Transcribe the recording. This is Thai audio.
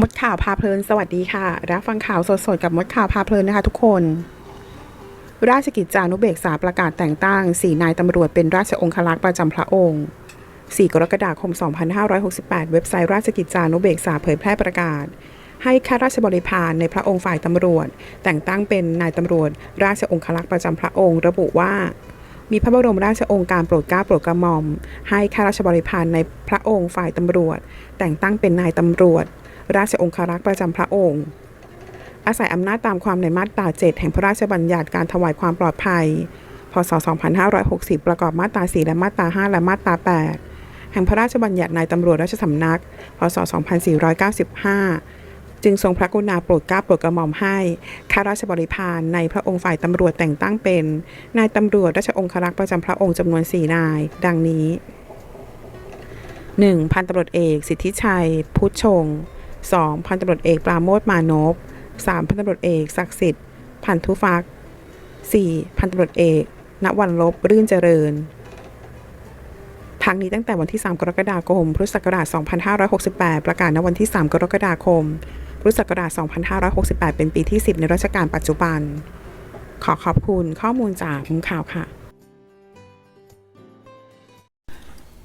มดข่าวพาเพลิน สวัสดีค่ะ รับฟังข่าวสดๆ กับมดข่าวพาเพลินนะคะทุกคน ราชกิจจานุเบกษาประกาศแต่งตั้ง4นายตำรวจเป็นราชองครักษ์ประจำพระองค์ 4 กรกฎาคม 2568 เว็บไซต์ราชกิจจานุเบกษาเผยแพร่ประกาศ ให้ข้าราชบริพารในพระองค์ฝ่ายตำรวจ แต่งตั้งเป็นนายตำรวจ ราชองครักษ์ประจำพระองค์ ระบุว่ามีพระบรมราชองค์การโปรดเกล้าโปรดกระหม่อม ให้ข้าราชบริพารในพระองค์ฝ่ายตำรวจ แต่งตั้งเป็นนายตำรวจ ราชองครักษ์ประจำพระองค์ อาศัยอำนาจตามความในมาตรา 7 แห่งพระราชบัญญัติการถวายความปลอดภัย พศ 2560 ประกอบมาตรา 4 และมาตรา 5 และมาตรา 8 แห่งพระราชบัญญัตินายตำรวจราชสำนัก พศ 2495 จึงทรงพระกรุณาโปรดเกล้าโปรดกระหม่อมให้ข้าราชบริพารในพระองค์ฝ่ายตำรวจแต่งตั้งเป็น นายตำรวจราชองครักษ์ประจำพระองค์จำนวน 4 นาย ดังนี้ 1. พันตำรวจเอก สิทธิชัย พุทธชง 2. พันตำรวจเอกปราโมทมานพ 3. พันตำรวจเอกศักดิ์สิทธิ์พันธุฟัก 4. พันตำรวจเอก ณวันลบรื่นเจริญทั้งนี้ตั้งแต่วันที่ 3 กรกฎาคม พุทธศักราช 2568 ประกาศณวันที่ 3 กรกฎาคม พุทธศักราช 2568 เป็นปีที่ 10 ในรัชกาลปัจจุบัน ขอขอบคุณข้อมูลจากมุมข่าวค่ะ